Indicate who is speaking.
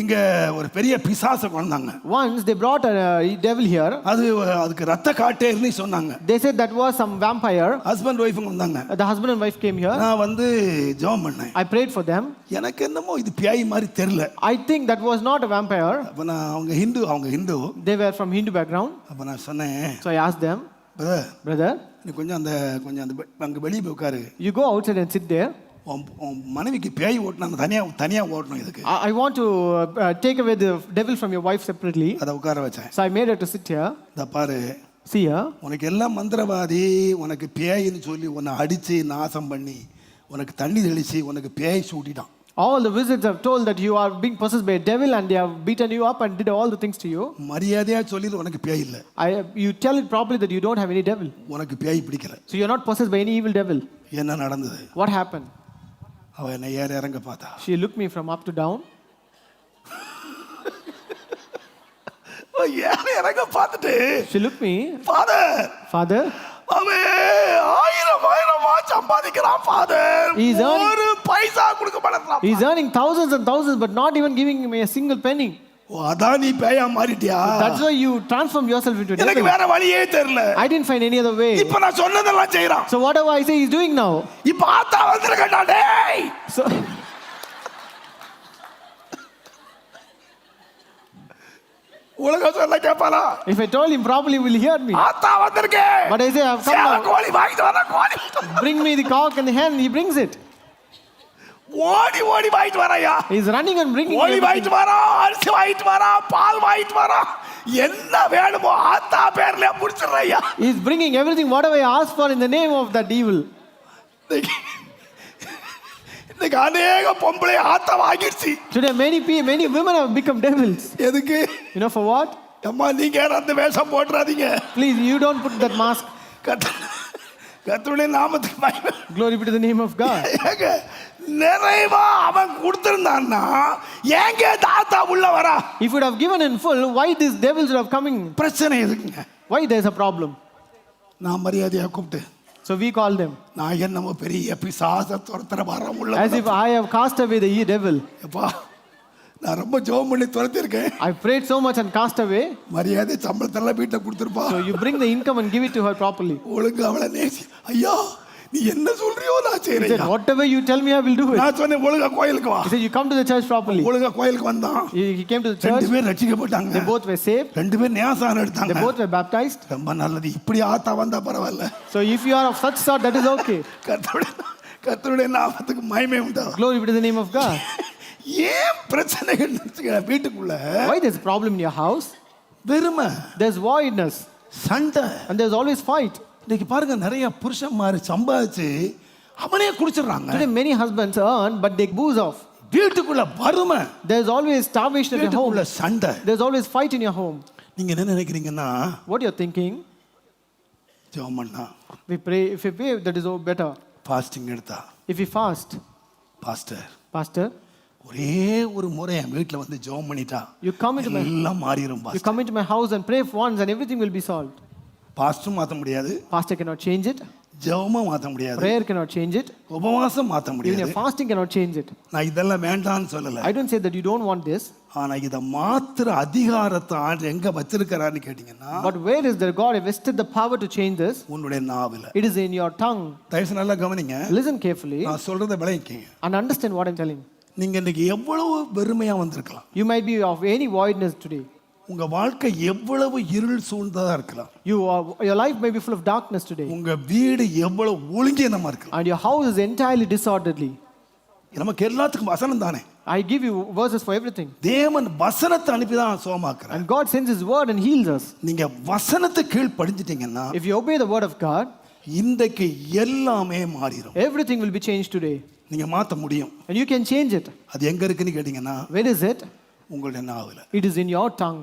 Speaker 1: இங்க ஒரு பெரிய பிசாசை கொண்டாங்க
Speaker 2: Once they brought a uh, devil here.
Speaker 1: அது அதுக்கு ரத்த காட்டேர்னு சொன்னாங்க
Speaker 2: They said that was some vampire.
Speaker 1: Husband ஒய்ஃபும் வந்தாங்க
Speaker 2: Uh, The husband and wife came here.
Speaker 1: நான் வந்து ஜெபம் பண்ணேன்
Speaker 2: I prayed for them.
Speaker 1: எனக்கு என்னமோ இது பேய் மாதிரி தெரியல
Speaker 2: I think that was not a vampire.
Speaker 1: அப்ப நான் அவங்க ஹிந்து அவங்க Hindu
Speaker 2: They were from Hindu background.
Speaker 1: அப்ப நான் சொன்னேன்
Speaker 2: So I asked them,
Speaker 1: "brother,
Speaker 2: brother,
Speaker 1: நீ கொஞ்சம் அந்த கொஞ்சம் அந்த அங்க வெளியே போய் உட்காரு
Speaker 2: you go outside and sit there.
Speaker 1: மனைவிக்கு பேய் ஓட்டணும் தனியா தனியா ஓட்டணும் இதுக்கு
Speaker 2: to uh, uh, take away the devil from your wife separately.
Speaker 1: அதை உட்கார வச்சேன்
Speaker 2: So I made her to sit here.
Speaker 1: இந்த பாரு
Speaker 2: See here.
Speaker 1: உனக்கு எல்லாம் மந்திரவாதி உனக்கு பேயின்னு சொல்லி உன்னை அடிச்சு நாசம் பண்ணி உனக்கு தண்ணி தெளிச்சு உனக்கு பேய் சூட்டிட்டான்
Speaker 2: All the wizards have told that you are being possessed by a devil and they have beaten you up and did all the things to you.
Speaker 1: மரியாதையா சொல்லி உனக்கு பேய் இல்லை
Speaker 2: I, you tell it properly that you don't have any devil.
Speaker 1: உனக்கு பேய் பிடிக்கல
Speaker 2: So you're not possessed by any evil devil.
Speaker 1: என்ன நடந்தது
Speaker 2: What happened?
Speaker 1: அவ என்னை ஏற இறங்க பார்த்தா
Speaker 2: She looked me from up to down.
Speaker 1: அவ ஏற இறங்க பார்த்துட்டு
Speaker 2: She looked me,
Speaker 1: father
Speaker 2: Father,
Speaker 1: அவன் ஆயிரம் ஆயிரமா சம்பாதிக்கிறான் ஃபாதர்
Speaker 2: He's earning-
Speaker 1: ஒரு பைசா கொடுக்க மாட்டேன்
Speaker 2: he's earning thousands and thousands but not even giving me a single penny.
Speaker 1: ஓ அதான் நீ பேயா மாறிட்டியா
Speaker 2: That's why you transform yourself into a
Speaker 1: எனக்கு
Speaker 2: devil.
Speaker 1: வேற வழியே தெரியல
Speaker 2: I didn't find any other way.
Speaker 1: இப்ப நான் சொன்னதெல்லாம் செய்யறான்
Speaker 2: So whatever I say he's doing now.
Speaker 1: இப்ப ஆத்தா வந்திருக்கா டேய்
Speaker 2: So
Speaker 1: உலகம் சொல்ல கேப்பாரா
Speaker 2: if I told him properly, he will hear me.
Speaker 1: ஆத்தா வந்திருக்கேன்
Speaker 2: But I say, I've come
Speaker 1: Seva
Speaker 2: now.
Speaker 1: கோழி வாங்கிட்டு வர கோழி
Speaker 2: Bring me the cock and the hen. He brings it.
Speaker 1: ஓடி ஓடி வாங்கிட்டு வரையா
Speaker 2: running and bringing
Speaker 1: கோழி
Speaker 2: everything.
Speaker 1: வாங்கிட்டு வரான் அரிசி வாங்கிட்டு வரான் பால் வாங்கிட்டு வரான் என்ன வேணுமோ ஆத்தா பேர்ல முடிச்சிடுறையா
Speaker 2: He's bringing everything, whatever I ask for in the name of that evil.
Speaker 1: இன்னைக்கு அநேக பொம்பளை ஆத்தா வாங்கிடுச்சு
Speaker 2: Today, many people, many women have become devils.
Speaker 1: எதுக்கு
Speaker 2: You know for what?
Speaker 1: அம்மா நீங்க அந்த வேஷம்
Speaker 2: Please, you don't put that mask.
Speaker 1: கத்த கத்தருடைய நாமத்துக்கு
Speaker 2: to the name of God.
Speaker 1: ஏங்க, நிறைவா அவன் கொடுத்திருந்தான்னா ஏங்க தாத்தா உள்ள வரா
Speaker 2: would have given in full, why these devils would have coming?
Speaker 1: பிரச்சனை எதுக்குங்க
Speaker 2: Why there's a problem?
Speaker 1: நான் மரியாதையா கூப்பிட்டு
Speaker 2: So we call them
Speaker 1: நான் என்னமோ பெரிய பிசாச துரத்துற வரம் உள்ள
Speaker 2: as if I have cast away the devil.
Speaker 1: எப்பா நான் ரொம்ப ஜோம் பண்ணி துரத்திருக்கேன்
Speaker 2: I prayed so much and cast away.
Speaker 1: மரியாதை சம்பளத்தெல்லாம் வீட்டில் கொடுத்துருப்பா
Speaker 2: So you bring the income and give it to her properly.
Speaker 1: ஒழுங்கு அவளை நேசி ஐயா நீ என்ன சொல்றியோ நான்
Speaker 2: He said,
Speaker 1: செய்யறேன்
Speaker 2: whatever you tell me, I will do it.
Speaker 1: நான் சொன்னேன் ஒழுங்கா கோயிலுக்கு வா
Speaker 2: He said, you come to the church properly.
Speaker 1: ஒழுங்கா கோயிலுக்கு வந்தான்
Speaker 2: He, he came to the
Speaker 1: ரெண்டு. பேர் ரட்சிக்கப்பட்டாங்க
Speaker 2: They both were saved.
Speaker 1: ரெண்டு பேர்
Speaker 2: They
Speaker 1: எடுத்தாங்க
Speaker 2: both were baptized.
Speaker 1: ரொம்ப நல்லது இப்படி ஆத்தா வந்தா பரவாயில்ல
Speaker 2: So if you are of such sort, that is okay.
Speaker 1: கர்த்தருடைய கர்த்தருடைய நாமத்துக்கு மகிமை உண்டா
Speaker 2: Glory be to the name of God.
Speaker 1: ஏன் பிரச்சனைகள் நினைச்சுக்க வீட்டுக்குள்ள
Speaker 2: Why there's a problem in your house?
Speaker 1: வெறுமை
Speaker 2: There's voidness
Speaker 1: சண்டை
Speaker 2: and there's always fight.
Speaker 1: இன்னைக்கு பாருங்க நிறைய புருஷன் மாதிரி சம்பாதிச்சு அவனே குடிச்சிடுறாங்க
Speaker 2: Today many husbands earn, but they booze off.
Speaker 1: வீட்டுக்குள்ள வறுமை
Speaker 2: There's always starvation in your home.
Speaker 1: வீட்டுக்குள்ள சண்டை
Speaker 2: There's always fight in your home.
Speaker 1: நீங்க என்ன நினைக்கிறீங்கன்னா
Speaker 2: What you're thinking?
Speaker 1: ஜெபம் பண்ணா
Speaker 2: We pray. If we pray, that is all better.
Speaker 1: Fasting எடுத்தா
Speaker 2: If we fast,
Speaker 1: pastor
Speaker 2: Pastor,
Speaker 1: ஒரே ஒரு முறை என் வீட்டில் வந்து ஜெபம் பண்ணிட்டா
Speaker 2: you come into my
Speaker 1: எல்லாம் மாறிடும்
Speaker 2: you
Speaker 1: pastor
Speaker 2: come into my house and pray for once, and everything will be solved.
Speaker 1: பாஸ்டும் மாற்ற முடியாது
Speaker 2: Pastor cannot change it.
Speaker 1: ஜெபமும் மாற்ற முடியாது
Speaker 2: Prayer cannot change it.
Speaker 1: உபவாசம் மாற்ற முடியாது
Speaker 2: your fasting cannot change it.
Speaker 1: நான் இதெல்லாம் வேண்டாம்னு சொல்லல
Speaker 2: I don't say that you don't want this,
Speaker 1: ஆனா இதை மாத்திர அதிகாரத்தை ஆண்டு எங்க வச்சிருக்கிறான்னு கேட்டீங்கன்னா
Speaker 2: but where is the God invested the power to change this?
Speaker 1: உன்னுடைய நாவில
Speaker 2: It is in your tongue.
Speaker 1: தயவுசு நல்லா கவனிங்க
Speaker 2: Listen carefully
Speaker 1: நான் சொல்றத விளைவிக்கீங்க
Speaker 2: and understand what I'm telling.
Speaker 1: நீங்க இன்னைக்கு எவ்வளவு வெறுமையா வந்திருக்கலாம்
Speaker 2: You might be of any voidness today.
Speaker 1: உங்க வாழ்க்கை எவ்வளவு இருள் சூழ்ந்ததா இருக்கலாம்
Speaker 2: You are, your life may be full of darkness today,
Speaker 1: உங்க வீடு எவ்வளவு ஒழுங்கீனமா இருக்கலாம்
Speaker 2: and your house is entirely disorderly.
Speaker 1: நமக்கு எல்லாத்துக்கும் வசனம் தானே
Speaker 2: I give you verses for everything.
Speaker 1: தேவன் வசனத்தை அனுப்பி தான் சோமாக்குறேன்
Speaker 2: And God sends His word and heals us.
Speaker 1: நீங்க வசனத்தை கீழ் படிஞ்சிட்டீங்கன்னா
Speaker 2: If you obey the word of God,
Speaker 1: இன்றைக்கு எல்லாமே மாறிடும்
Speaker 2: everything will be changed today.
Speaker 1: நீங்க மாத்த முடியும்
Speaker 2: And you can change it.
Speaker 1: அது எங்க இருக்குன்னு கேட்டீங்கன்னா
Speaker 2: Where is it?
Speaker 1: உங்களுடைய நாவில்
Speaker 2: It is in your tongue.